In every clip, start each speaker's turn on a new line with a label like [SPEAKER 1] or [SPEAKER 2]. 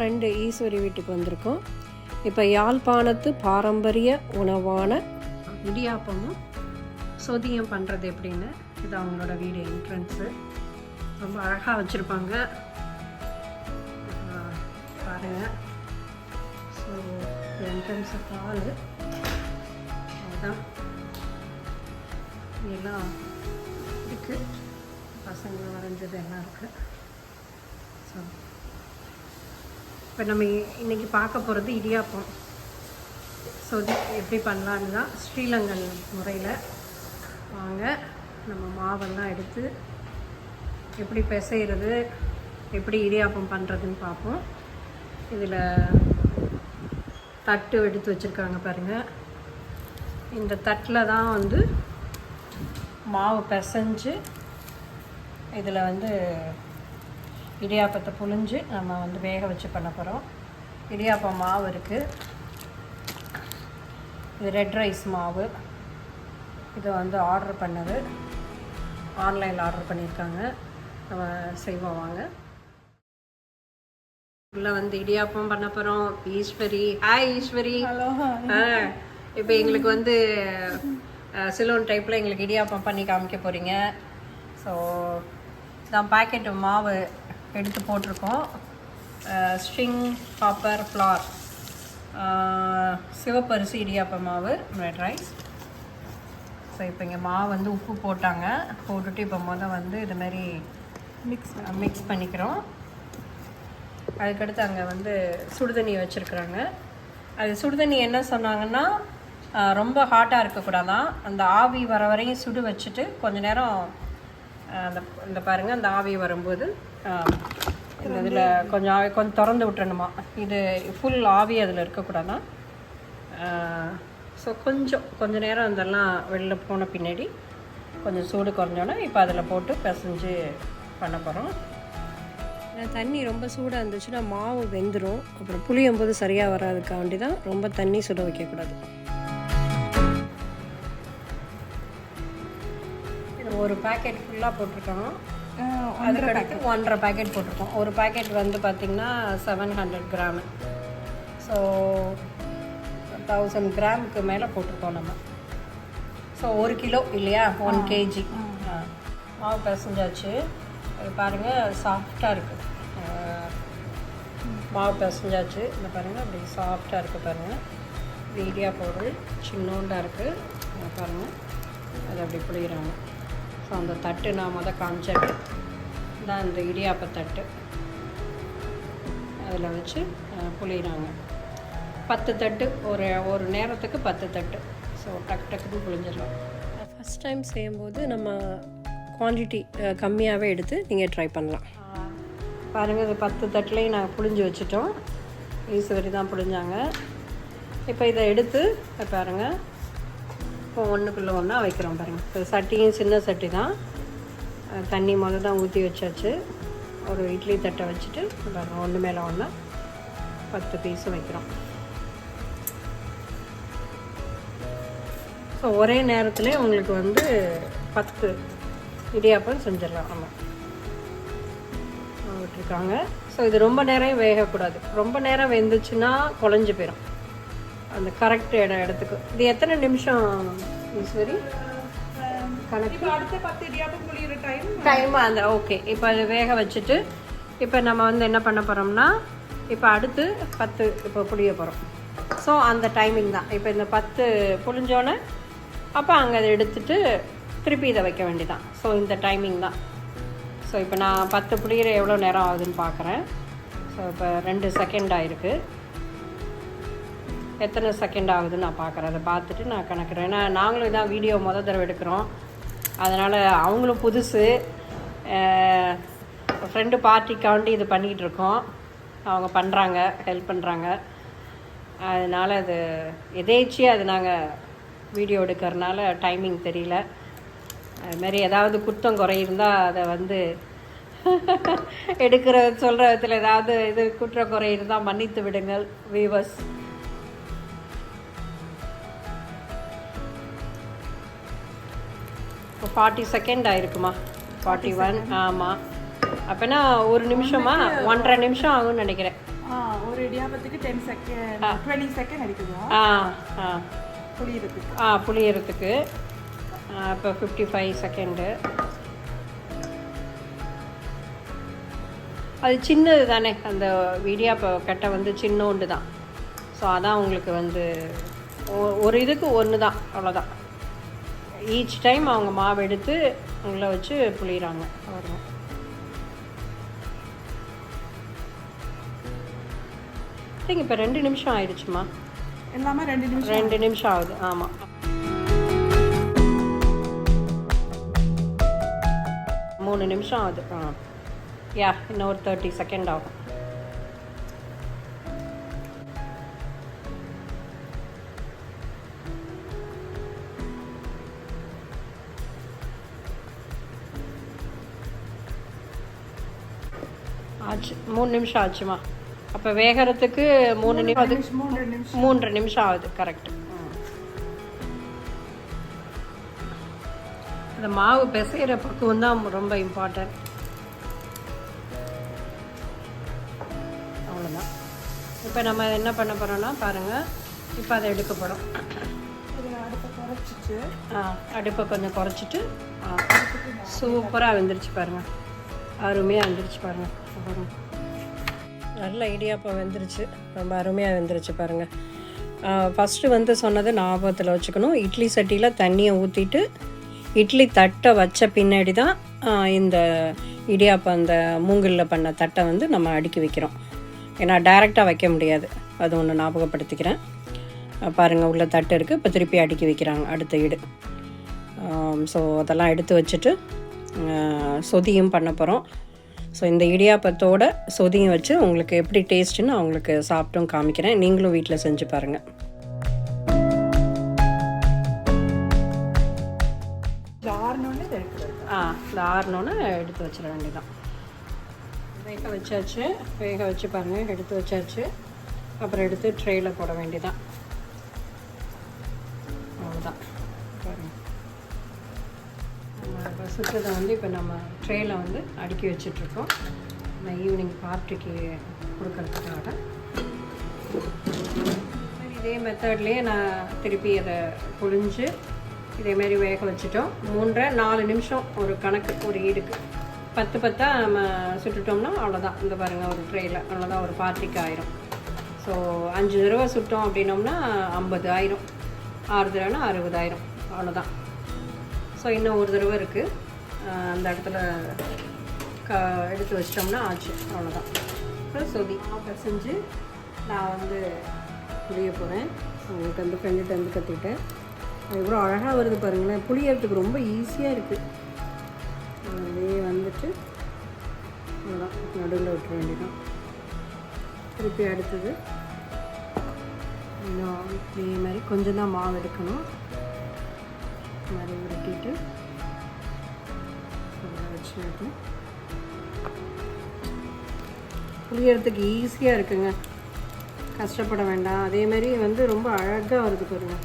[SPEAKER 1] Friend Eswari வீட்டுக்கு வந்திருக்கோம். இப்போ யாழ்ப்பாணத்து பாரம்பரிய உணவான இடியாப்பமும் சொதியம் பண்ணுறது எப்படின்னு இது அவங்களோட வீடு என்ட்ரன்ஸு ரொம்ப அழகாக வச்சுருப்பாங்க. பாருங்கள் ஸோ என்ட்ரன்ஸு ஹாலு அதுதான் எல்லாம் இருக்குது பசங்க வரைஞ்சது எல்லாம் இருக்குது ஸோ இப்போ நம்ம இன்றைக்கி பார்க்க போகிறது இடியாப்பம். ஸோ இது எப்படி பண்ணலான்னு தான் ஸ்ரீலங்கன் முறையில் வாங்க. நம்ம மாவெல்லாம் எடுத்து எப்படி பிசைகிறது எப்படி இடியாப்பம் பண்ணுறதுன்னு பார்ப்போம். இதில் தட்டு எடுத்து வச்சுருக்காங்க பாருங்கள் இந்த தட்டில் தான் வந்து மாவு பிசைஞ்சு இதில் வந்து இடியாப்பத்தை புழிஞ்சு நம்ம வந்து வேக வச்சு பண்ண போகிறோம் இடியாப்பம் மாவு இருக்குது இது ரெட் ரைஸ் மாவு. இது வந்து ஆர்டர் பண்ணது. ஆன்லைனில் ஆர்டர் பண்ணியிருக்காங்க. நம்ம செய்வோம் வாங்க. உள்ள வந்து இடியாப்பம் பண்ண போகிறோம் ஈஸ்வரி. ஹாய் ஈஸ்வரி. இப்போ எங்களுக்கு வந்து சிலோன் டைப்பில் எங்களுக்கு இடியாப்பம் பண்ணி காமிக்க போகிறீங்க ஸோ தான் பாக்கெட்டு மாவு. எடுத்து போட்டிருக்கோம். ஸ்ட்ரிங் காப்பர் ஃப்ளார் சிவப்பரிசி இடியாப்ப மாவு ரெட் ரைஸ் ஸோ இப்போ இங்கே மாவு வந்து உப்பு போட்டாங்க. போட்டுட்டு இப்போ மொதல் வந்து இது மாதிரி மிக்ஸ் மிக்ஸ் பண்ணிக்கிறோம். அதுக்கடுத்து அங்கே வந்து சுடுதண்ணி வச்சுருக்குறாங்க. அது சுடுதண்ணி என்ன சொன்னாங்கன்னா ரொம்ப ஹாட்டாக இருக்கக்கூடாதான். அந்த ஆவி வர வரையும் சுடு வச்சுட்டு கொஞ்ச நேரம் அந்த இந்த பாருங்கள் அந்த ஆவி வரும்போது இந்த இதில் கொஞ்சம் ஆவி கொஞ்சம் திறந்து விட்டுறணுமா? இது ஃபுல் ஆவி அதில் இருக்கக்கூடாதான் ஸோ கொஞ்சம் கொஞ்ச நேரம் இதெல்லாம் வெளில போன பின்னாடி கொஞ்சம் சூடு குறைஞ்சோன்னா இப்போ அதில் போட்டு பிசைஞ்சு பண்ண போகிறோம் தண்ணி ரொம்ப சூடாக இருந்துச்சுன்னா மாவு வெந்துடும் அப்புறம் புளியும் போது சரியாக வராதுக்காண்டி தான் ரொம்ப தண்ணி சுட வைக்கக்கூடாது. ஒரு பாக்கெட் ஃபுல்லாக போட்டிருக்கோம். அதுக்கடுத்து ஒன்றரை பாக்கெட் போட்டிருக்கோம். ஒரு பாக்கெட் வந்து பார்த்திங்கன்னா seven hundred gram so thousand கிராமுக்கு மேலே போட்டிருக்கோம் நம்ம. ஸோ ஒரு கிலோ இல்லையா? ஒன் கேஜி மாவு பிசைஞ்சாச்சு. பாருங்கள் சாஃப்டாக இருக்குது மாவு பிசைஞ்சாச்சு. இந்த பாருங்கள் அப்படி சாஃப்டாக இருக்குது பாருங்கள் இடியா பவுடர் சின்னோண்டாக இருக்குது பாருங்கள் அது அப்படி புளிகிறாங்க ஸோ அந்த தட்டு நான் முத காமிச்சேன். தான் இந்த இடியாப்ப தட்டு. அதில் வச்சு அஹ், புளிகிறாங்க பத்து தட்டு ஒரு ஒரு நேரத்துக்கு பத்து தட்டு. ஸோ டக்கு டக்குன்னு புளிஞ்சிடலாம் ஃபஸ்ட் டைம் செய்யும்போது நம்ம குவான்டிட்டி கம்மியாகவே எடுத்து நீங்கள் ட்ரை பண்ணலாம். பாருங்கள் இது பத்து தட்டுலையும் நாங்கள் புளிஞ்சு வச்சுட்டோம். ஈஸ்வரி தான் புளிஞ்சாங்க இப்போ இதை எடுத்து பாருங்கள் இப்போ ஒன்றுக்குள்ளே ஒன்றா வைக்கிறோம் பாருங்கள் இப்போ சட்டியும் சின்ன சட்டி தான். தண்ணி முதல்ல தான் ஊற்றி வச்சாச்சு. ஒரு இட்லி தட்டை வச்சுட்டு பாருங்கள் ஒன்று மேலே ஒன்றா பத்து பீஸும் வைக்கிறோம். ஸோ ஒரே நேரத்தில் உங்களுக்கு வந்து பத்து இடியாப்பம் செஞ்சிடலாம். ஆமாம் விட்டுருக்காங்க. ஸோ இது ரொம்ப நேரம் வேகக்கூடாது. ரொம்ப நேரம் வெந்துச்சுன்னா குழஞ்சி போயிடும் அந்த கரெக்ட் இடம் இடத்துக்கு. இது எத்தனை நிமிஷம் ஈஸ்வரி?
[SPEAKER 2] டைம்
[SPEAKER 1] அந்த ஓகே இப்போ அது வேக வச்சுட்டு இப்போ நம்ம வந்து என்ன பண்ண போகிறோம்னா இப்போ அடுத்து பத்து இப்போ புளிய போகிறோம் ஸோ அந்த டைமிங் தான். இப்போ இந்த பத்து புளிஞ்சோன்னே அப்போ அங்கே அதை எடுத்துட்டு திருப்பி இதை வைக்க வேண்டியதான் ஸோ இந்த டைமிங் தான். ஸோ இப்போ நான் பத்து புளியிற எவ்வளோ நேரம் ஆகுதுன்னு பார்க்குறேன் ஸோ இப்போ ரெண்டு செகண்ட் ஆயிருக்கு. எத்தனை செகண்ட் ஆகுதுன்னு நான் பார்க்குறேன் அதை பார்த்துட்டு நான் கணக்குறேன் ஏன்னா நாங்களும் இதான் வீடியோ முத தடவை எடுக்கிறோம். அதனால் அவங்களும் புதுசு. ஃப்ரெண்டு பார்ட்டிக்காண்டி இது பண்ணிகிட்டு இருக்கோம். அவங்க பண்ணுறாங்க ஹெல்ப் பண்ணுறாங்க அதனால் அது எதேச்சியாக அது நாங்கள் வீடியோ எடுக்கிறதுனால டைமிங் தெரியல. அதுமாரி ஏதாவது குத்தம் குறை இருந்தால் அதை வந்து எடுக்கிற சொல்கிற விதத்தில் ஏதாவது இது குற்ற குறை இருந்தால் மன்னித்து விடுங்கள் வீவர்ஸ் ஃபார்ட்டி செகண்ட் ஆயிருக்குமா? ஃபார்ட்டி ஒன் ஆமாம் அப்போனா ஒரு நிமிஷமா ஒன்றரை நிமிஷம் ஆகும்னு நினைக்கிறேன்.
[SPEAKER 2] ஆ ஒரு இடியாப்பத்துக்கு டென் செகண்ட் டுவெண்ட்டி செகண்ட் எடுக்குதா
[SPEAKER 1] ஆ ஆ.
[SPEAKER 2] புளியறதுக்கு.
[SPEAKER 1] ஆ புளியறதுக்கு. இப்போ ஃபிஃப்டி ஃபைவ் செகண்டு அது சின்னது தானே அந்த இடியாப்ப கட்டை வந்து சின்னோண்டு தான் ஸோ அதான் உங்களுக்கு வந்து ஒரு இதுக்கு ஒன்று தான் அவ்வளோதான் ஈச் டைம் அவங்க மாவு எடுத்து உள்ளே வச்சு புளிகிறாங்க பாருங்க சரிங்க இப்போ ரெண்டு நிமிஷம் ஆயிடுச்சுமா?
[SPEAKER 2] எல்லாமே ரெண்டு நிமிஷம்
[SPEAKER 1] ரெண்டு நிமிஷம் ஆகுது ஆமாம் மூணு நிமிஷம் ஆகுது ஆ. யா இன்னும் ஒரு தேர்ட்டி செகண்ட் ஆகும். ஆச்சு. மூணு நிமிஷம் ஆச்சுமா. அப்போ வேகறதுக்கு மூணு நிமிஷம் அது
[SPEAKER 2] நிமிஷம். மூணு நிமிஷம்
[SPEAKER 1] ஆகுது கரெக்ட் அந்த மாவு பிசைகிற பக்குவம் தான் ரொம்ப இம்பார்ட்டன்ட் அவ்வளோதான் இப்போ நம்ம என்ன பண்ண போகிறோம்னா பாருங்கள் இப்போ அதை எடுக்க போகிறோம்
[SPEAKER 2] குறைச்சிட்டு
[SPEAKER 1] அடுப்பை கொஞ்சம் குறைச்சிட்டு சூப்பராக வெந்துருச்சு பாருங்கள் அருமையாக வெந்துருச்சு பாருங்கள் பாருங்க. நல்ல இடியாப்பம் வெந்துருச்சு. ரொம்ப அருமையாக வெந்துருச்சு பாருங்கள் ஃபஸ்ட்டு வந்து சொன்னது ஞாபகத்தில் வச்சுக்கணும். இட்லி சட்டியில் தண்ணியை ஊற்றிட்டு இட்லி தட்டை வச்ச பின்னாடி தான் இந்த இடியாப்பம் அந்த மூங்கிலில் பண்ண தட்டை வந்து நம்ம அடுக்கி வைக்கிறோம். ஏன்னா டைரெக்டாக வைக்க முடியாது. அது ஒன்று ஞாபகப்படுத்திக்கிறேன். பாருங்கள் உள்ள தட்டு இருக்குது இப்போ திருப்பி அடுக்கி வைக்கிறாங்க அடுத்த ஈடு ஸோ அதெல்லாம் எடுத்து வச்சுட்டு சொதியும் பண்ண போகிறோம் ஸோ இந்த இடியாப்பத்தோட சொதியும் வச்சு உங்களுக்கு எப்படி டேஸ்ட்டுன்னு அவங்களுக்கு சாப்பிட்டும் காமிக்கிறேன். நீங்களும் வீட்டில் செஞ்சு பாருங்கள் ஆ இந்த ஆறுனோன்னு எடுத்து வச்சிட வேண்டியதான் வேக வச்சாச்சு. வேக வச்சு பாருங்கள் எடுத்து வச்சாச்சு. அப்புறம் எடுத்து ட்ரேயில் போட வேண்டியதான் அவ்வளோதான் சுற்றதை வந்து இப்போ நம்ம ட்ரேயில் வந்து அடுக்கி வச்சிட்ருக்கோம். நான் ஈவினிங் பார்ட்டிக்கு கொடுக்கறதுக்காக. இதே மெத்தட்லேயே நான் திருப்பி அதை புழிஞ்சு இதேமாரி வேக வச்சுட்டோம். மூன்றரை நாலு நிமிஷம் ஒரு கணக்கு ஒரு ஈடுக்கு. பத்து பத்தாக நம்ம சுட்டுட்டோம்னா அவ்வளோதான் இந்த பாருங்கள் ஒரு ட்ரேயில் அவ்வளோதான் ஒரு பார்ட்டிக்கு ஆயிரும். ஸோ அஞ்சு தடவை சுட்டோம் அப்படின்னோம்னா ஐம்பது ஆயிரும். ஆறு தடவைனா அறுபதாயிரம். அவ்வளோதான் ஸோ இன்னும் ஒரு தடவை இருக்குது அந்த இடத்துல க எடுத்து வச்சிட்டோம்னா ஆச்சு. அவ்வளோதான் அப்புறம் சொதி செஞ்சு நான் வந்து புளிய போகிறேன் உங்களுக்கு வந்து ஃப்ரெண்டுகிட்ட வந்து கற்றுக்கிட்டேன் அது எவ்வளோ அழகாக வருது பாருங்களேன். புளியறதுக்கு ரொம்ப ஈஸியாக இருக்குது அப்படியே வந்துட்டு அவ்வளோதான் நடுவில் விட்டுற வேண்டியதான் திருப்பி அடுத்தது இன்னும் இதே மாதிரி கொஞ்சம் தான் மாவு எடுக்கணும். மாதிரி உருட்டிட்டு அதில் வச்சுட்டு புளியறதுக்கு ஈஸியாக இருக்குங்க. கஷ்டப்பட வேண்டாம். அதே மாதிரி வந்து ரொம்ப அழகாக வருது பாருங்க.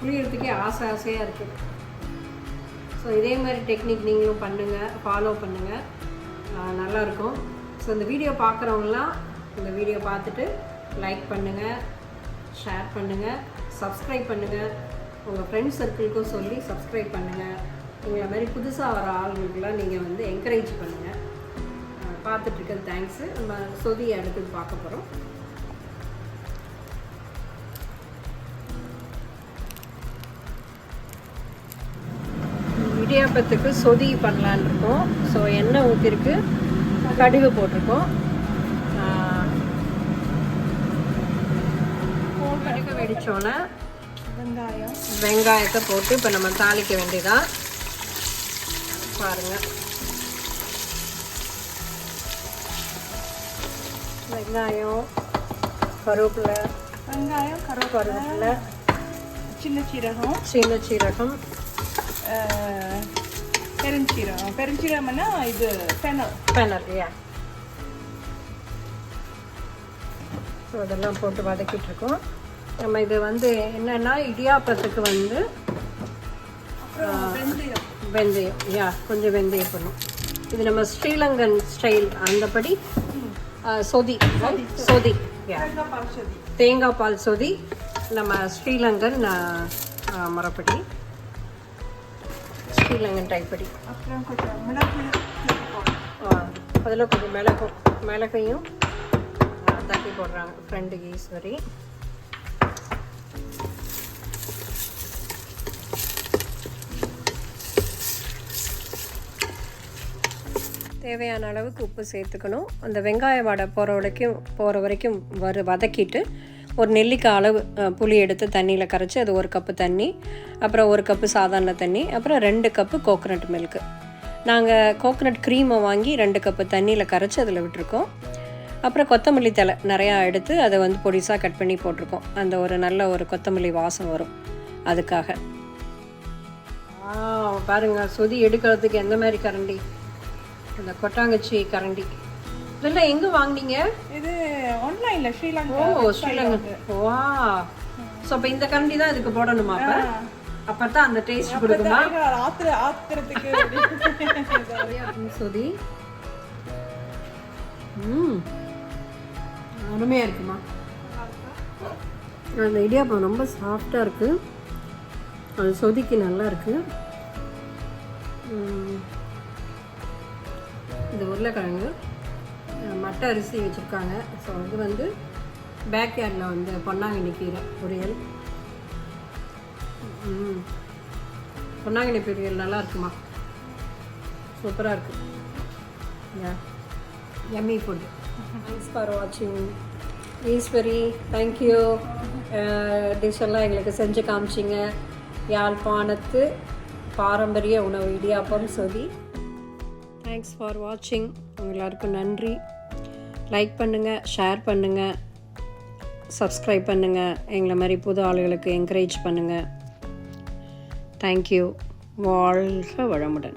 [SPEAKER 1] புளியறதுக்கே ஆசை ஆசையாக இருக்குது ஸோ இதே மாதிரி டெக்னிக் நீங்களும் பண்ணுங்கள் ஃபாலோ பண்ணுங்கள் நல்லாயிருக்கும் ஸோ இந்த வீடியோ பார்க்குறவங்களாம் இந்த வீடியோ பார்த்துட்டு லைக் பண்ணுங்கள் ஷேர் பண்ணுங்கள் சப்ஸ்கிரைப் பண்ணுங்கள் உங்கள் ஃப்ரெண்ட்ஸ் சர்க்கிள்க்கும் சொல்லி சப்ஸ்கிரைப் பண்ணுங்கள் உங்களை மாதிரி புதுசாக வர ஆளுங்களுக்கெல்லாம் நீங்கள் வந்து என்கரேஜ் பண்ணுங்கள் பார்த்துட்ருக்கேன் தேங்க்ஸு நம்ம சொதி அடுத்து பார்க்க போகிறோம் இடியாப்பத்துக்கு சொதி பண்ணலான்னு இருக்கோம். ஸோ எண்ணெய் ஊற்றிருக்கு கடுகு போட்டிருக்கோம். கடுகு வெடிச்சோன்னே
[SPEAKER 2] வெங்காயம்.
[SPEAKER 1] வெங்காயத்தை போட்டு இப்போ நம்ம தாளிக்க வேண்டியதான் பாருங்க. வெங்காயம் கருவேப்பிலை
[SPEAKER 2] வெங்காயம் கருவேப்பிலை சின்ன சீரகம்.
[SPEAKER 1] சின்ன சீரகம்.
[SPEAKER 2] பெருஞ்சீரகம். பெருஞ்சீரகம்னா இது ஃபெனல்.
[SPEAKER 1] பெனல் யா. ஸோ இதெல்லாம் போட்டு வதக்கிட்டு இருக்கோம். நம்ம இது வந்து என்னன்னா இடியாப்பத்துக்கு வந்து
[SPEAKER 2] வெந்தயம்.
[SPEAKER 1] யா கொஞ்சம் வெந்தயம் பண்ணும் இது நம்ம ஸ்ரீலங்கன் ஸ்டைல் அந்தபடி சொதி? சொதி.
[SPEAKER 2] தேங்காய் பால் சதி.
[SPEAKER 1] நம்ம ஸ்ரீலங்கன் முறைப்படி. ஸ்ரீலங்கன் டைப் படி
[SPEAKER 2] அப்புறம் கொஞ்சம் மிளகு சேர்த்துக்கோங்க.
[SPEAKER 1] அதில் கொஞ்சம் மிளகும் மிளகையும் தட்டி போடுறாங்க. ஃப்ரெண்டு ஈஸ்வரி. தேவையான அளவுக்கு உப்பு சேர்த்துக்கணும். அந்த வெங்காய வடை போகிற வரைக்கும் போகிற வரைக்கும் வறு வதக்கிட்டு ஒரு நெல்லிக்காய் அளவு புளி எடுத்து தண்ணியில் கரைச்சி அது ஒரு கப்பு தண்ணி அப்புறம் ஒரு கப்பு சாதாரண தண்ணி அப்புறம் ரெண்டு கப்பு கோகனட் மில்க்கு நாங்கள் கோகனட் க்ரீமை வாங்கி ரெண்டு கப்பு தண்ணியில் கரைச்சி அதில் விட்டுருக்கோம். அப்புறம் கொத்தமல்லி தலை நிறையா எடுத்து அதை வந்து பொடிசாக கட் பண்ணி போட்டிருக்கோம். அந்த ஒரு நல்ல ஒரு கொத்தமல்லி வாசம் வரும். அதுக்காக. பாருங்கள் பாருங்க எடுக்கிறதுக்கு எந்த மாதிரி கரண்டி. அந்த கொட்டாங்கச்சி கரண்டி. இதெல்லாம் எங்கே வாங்குனீங்க?
[SPEAKER 2] இது ஆன்லைன்ல ஸ்ரீலங்கா
[SPEAKER 1] ஓ ஸ்ரீலங்கா. வா. ஸோ அப்போ இந்த கரண்டி தான் இதுக்கு போடணுமா அப்போ? அப்போ தான் அந்த டேஸ்ட் கொடுக்குமா?
[SPEAKER 2] ஆத்திர ஆத்திரத்துக்கு
[SPEAKER 1] சொதி ம். அருமையாக இருக்குமா? அந்த இடியாப்பம் ரொம்ப சாஃப்டாக இருக்குது அது சொதிக்கு நல்லா இருக்குது. இது உருளைக்கிழங்கு மட்டை அரிசி வச்சுருக்காங்க. ஸோ அது வந்து பேக்யார்டில் வந்து பொன்னாங்கண்ணி கீரை பொரியல். பொன்னாங்கண்ணி பொரியல் நல்லா இருக்குமா? சூப்பராக இருக்கு. யா ஃபுட் தேங்க்ஸ் ஃபார் வாட்சிங் ஈஸ்வரி தேங்க்யூ டிஷ் எல்லாம் எங்களுக்கு செஞ்சு காமிச்சிங்க. யாழ்ப்பாணத்து பாரம்பரிய உணவு இடியாப்பம் சொல்லி தேங்க்ஸ் ஃபார் வாட்சிங் எல்லாருக்கும் நன்றி. லைக் பண்ணுங்கள் ஷேர் பண்ணுங்கள் சப்ஸ்கிரைப் பண்ணுங்கள் எங்களை மாதிரி புது ஆளுகளுக்கு என்கரேஜ் பண்ணுங்கள் தேங்க்யூ வாழ்க வளமுடன்.